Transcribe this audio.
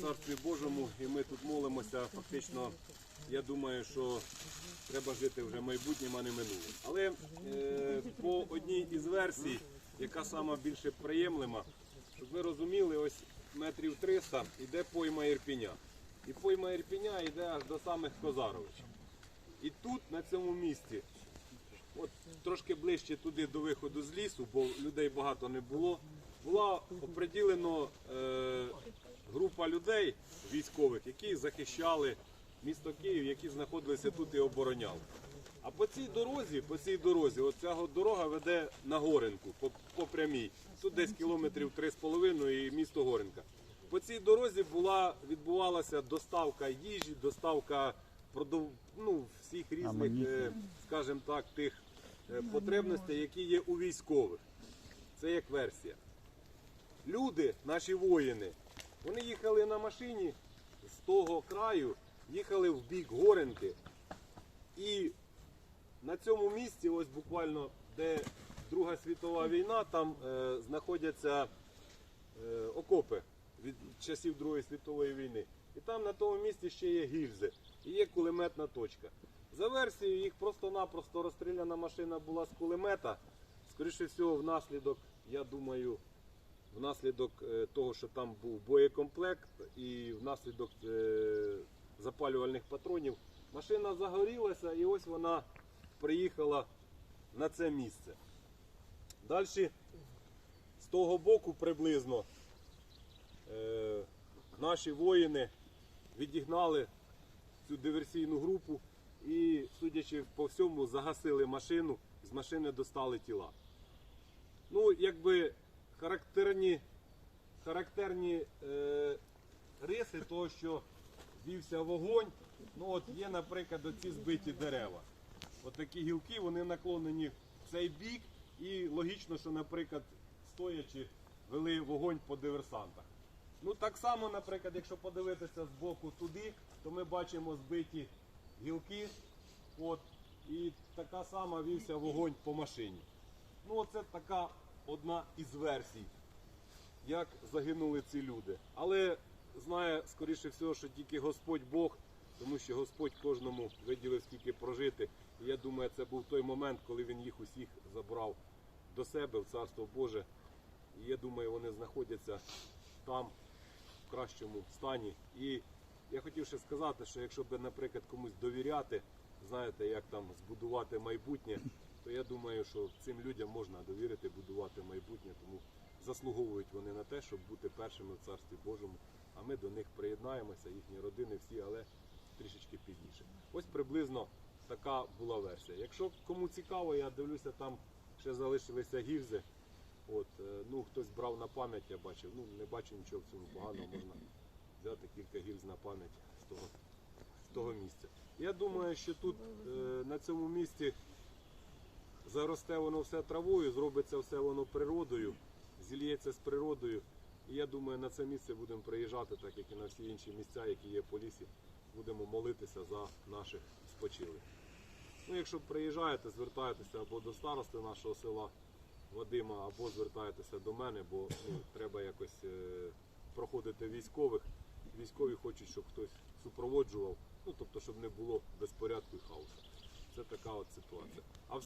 Царстві Божому, і ми тут молимося. Фактично, я думаю, що треба жити вже майбутнім, а не минулим. Але е, по одній із версій, яка сама більше приємлива, щоб ви розуміли, ось метрів 300 йде пойма Ірпіня. І пойма Ірпіня йде аж до самих Козаровичів. І тут, на цьому місці, от трошки ближче туди до виходу з лісу, бо людей багато не було, була оприділено е, група людей військових, які захищали місто Київ, які знаходилися тут і обороняли. А по цій дорозі, по цій дорозі, оця дорога веде на Горенку по, по прямій. Тут десь кілометрів 3,5 і місто Горенка. По цій дорозі була, відбувалася доставка їжі, доставка продов... ну, всіх різних, е, скажімо так, тих е, потребностей, які є у військових. Це як версія. Люди, наші воїни, вони їхали на машині з того краю, їхали в бік Горенки. І на цьому місці, ось буквально, де Друга світова війна, там е, знаходяться е, окопи від часів Другої світової війни. І там на тому місці ще є гільзи і є кулеметна точка. За версією, їх просто-напросто розстріляна машина була з кулемета. Скоріше всього, внаслідок, я думаю, внаслідок е, того, що там був боєкомплект і внаслідок е, запалювальних патронів, машина загорілася і ось вона приїхала на це місце. Далі з того боку приблизно е, наші воїни відігнали цю диверсійну групу і, судячи по всьому, загасили машину, з машини достали тіла. Ну, якби характерні, характерні е, риси того, що вівся вогонь. Ну, от є, наприклад, оці збиті дерева. От такі гілки, вони наклонені в цей бік, і логічно, що, наприклад, стоячи, вели вогонь по диверсантах. Ну так само, наприклад, якщо подивитися з боку туди, то ми бачимо збиті гілки. От, і така сама вівся вогонь по машині. Ну, оце така одна із версій, як загинули ці люди. Але знає, скоріше всього, що тільки Господь Бог, тому що Господь кожному виділив скільки прожити. І я думаю, це був той момент, коли він їх усіх забрав до себе в Царство Боже. І я думаю, вони знаходяться там в кращому стані. І я хотів ще сказати, що якщо б, наприклад, комусь довіряти, знаєте, як там збудувати майбутнє, то я думаю, що цим людям можна довірити заслуговують вони на те, щоб бути першими в Царстві Божому. А ми до них приєднаємося, їхні родини всі, але трішечки пізніше. Ось приблизно така була версія. Якщо кому цікаво, я дивлюся, там ще залишилися гільзи. От, е, ну, хтось брав на пам'ять, я бачив. Ну, не бачу нічого в цьому поганого, можна взяти кілька гільз на пам'ять з того, з того місця. Я думаю, що тут е, на цьому місці заросте воно все травою, зробиться все воно природою, зільється з природою. І я думаю, на це місце будемо приїжджати, так як і на всі інші місця, які є по лісі, будемо молитися за наших спочилих. Ну, якщо приїжджаєте, звертайтеся або до старости нашого села Вадима, або звертайтеся до мене, бо ну, треба якось е, проходити військових. Військові хочуть, щоб хтось супроводжував, ну тобто, щоб не було безпорядку і хаосу. Це така от ситуація.